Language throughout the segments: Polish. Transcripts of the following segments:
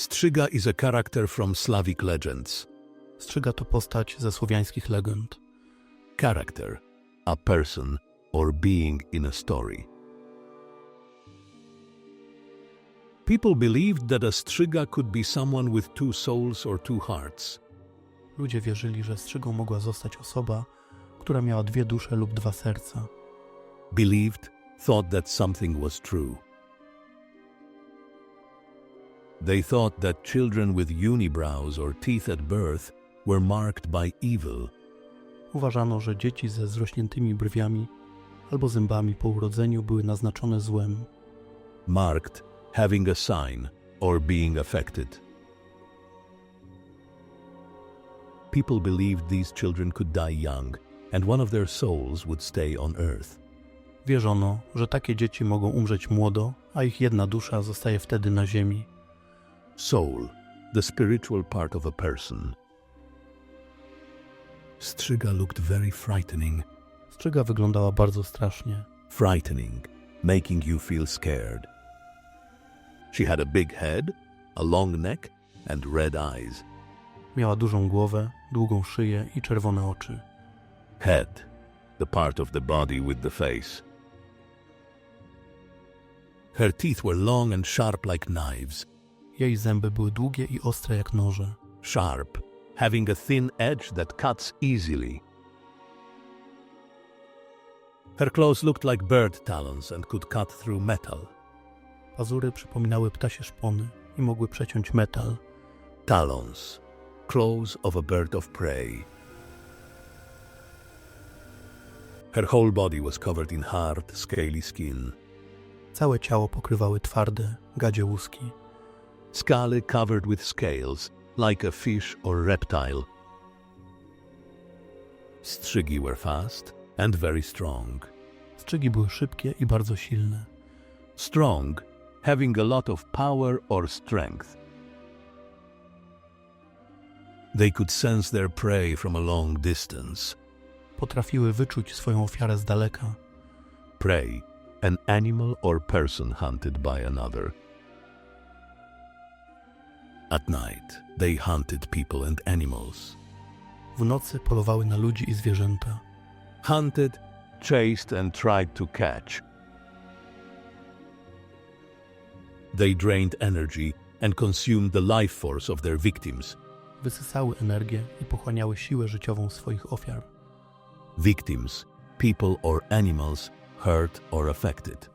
Strzyga is a character from Slavic legends. Strzyga to postać ze słowiańskich legend. Character, a person or being in a story. People believed that a Strzyga could be someone with two souls or two hearts. Ludzie wierzyli, że strzygą mogła zostać osoba, która miała dwie dusze lub dwa serca. Believed, thought that something was true. They thought that children with unibrows or teeth at birth were marked by evil. Uważano, że dzieci ze zrośniętymi brwiami albo zębami po urodzeniu były naznaczone złem. marked having a sign or being affected. People believed these children could die young and one of their souls would stay on earth. Wierzono, że takie dzieci mogą umrzeć młodo, a ich jedna dusza zostaje wtedy na ziemi. Soul, the spiritual part of a person. Strzyga looked very frightening. Strzyga wyglądała bardzo strasznie. Frightening, making you feel scared. She had a big head, a long neck, and red eyes. Miała dużą głowę, długą szyję i czerwone oczy. Head, the part of the body with the face. Her teeth were long and sharp like knives. Jej zęby były długie i ostre jak noże. Sharp, having a thin edge that cuts easily. Her claws looked like bird talons and could cut through metal. Pazury przypominały ptasie szpony i mogły przeciąć metal. Talons, claws of a bird of prey. Her whole body was covered in hard, scaly skin. Całe ciało pokrywały twarde, gadzie łuski. Scaly covered with scales, like a fish or reptile. Strzygi were fast and very strong. Strzygi były szybkie i bardzo silne. Strong, having a lot of power or strength. They could sense their prey from a long distance. Potrafiły wyczuć swoją ofiarę z daleka. Prey, an animal or person hunted by another. At night, they hunted people and animals. W nocy polowały na ludzi i zwierzęta. Hunted, chased, and tried to catch. They drained energy and consumed the life force of their victims. Wysysały energię i pochłaniały siłę życiową swoich ofiar. Victims, people or animals hurt or affected.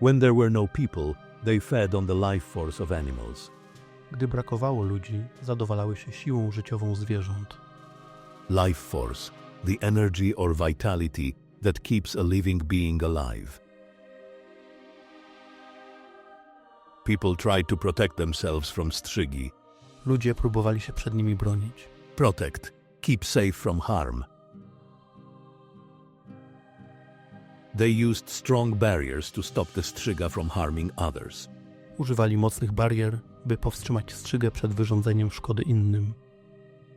When there were no people, they fed on the life force of animals. Gdy brakowało ludzi, zadowalały się siłą życiową zwierząt. Life force, the energy or vitality that keeps a living being alive. People tried to protect themselves from strzygi. Ludzie próbowali się przed nimi bronić. Protect, keep safe from harm. They used strong barriers to stop the strzyga from harming others. Używali mocnych barier, by powstrzymać strzygę przed wyrządzeniem szkody innym.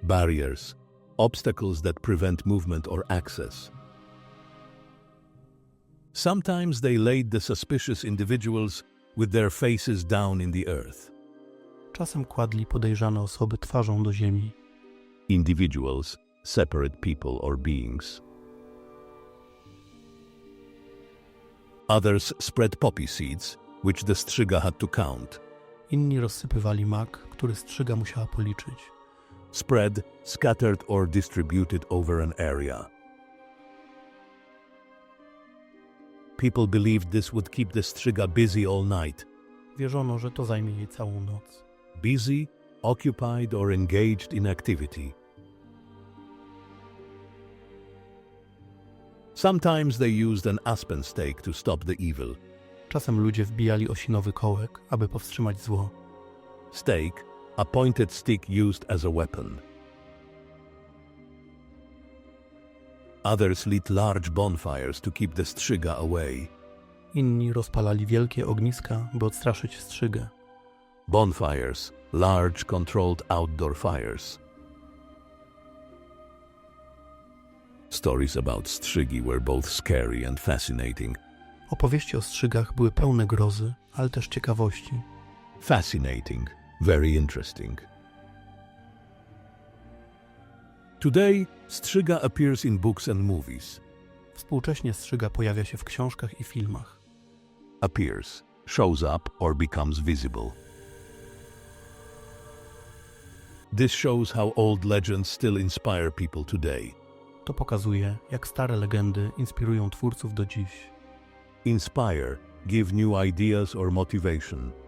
Barriers, obstacles that prevent movement or access. Sometimes they laid the suspicious individuals with their faces down in the earth. Czasem kładli podejrzane osoby twarzą do ziemi. Individuals, separate people or beings. Others spread poppy seeds, which the strzyga had to count. Inni rozsypywali mak, który strzyga musiała policzyć. Spread, scattered, or distributed over an area. People believed this would keep the strzyga busy all night, Wierzono, że to zajmie jej całą noc. busy, occupied, or engaged in activity. Sometimes they used an aspen stake to stop the evil. Czasem ludzie wbijali osinowy kołek, aby powstrzymać zło. Stake, a pointed stick used as a weapon. Others lit large bonfires to keep the strzyga away. Inni rozpalali wielkie ogniska, by odstraszyć strzygę. Bonfires, large controlled outdoor fires. Stories about strzygi were both scary and fascinating, Opowieści o strzygach były pełne grozy, ale też ciekawości. Fascinating, very interesting. Today, Strzyga appears in books and movies. Współcześnie strzyga pojawia się w książkach i filmach. Appears, shows up or becomes visible. This shows how old legends still inspire people today. To pokazuje, jak stare legendy inspirują twórców do dziś. Inspire, give new ideas or motivation.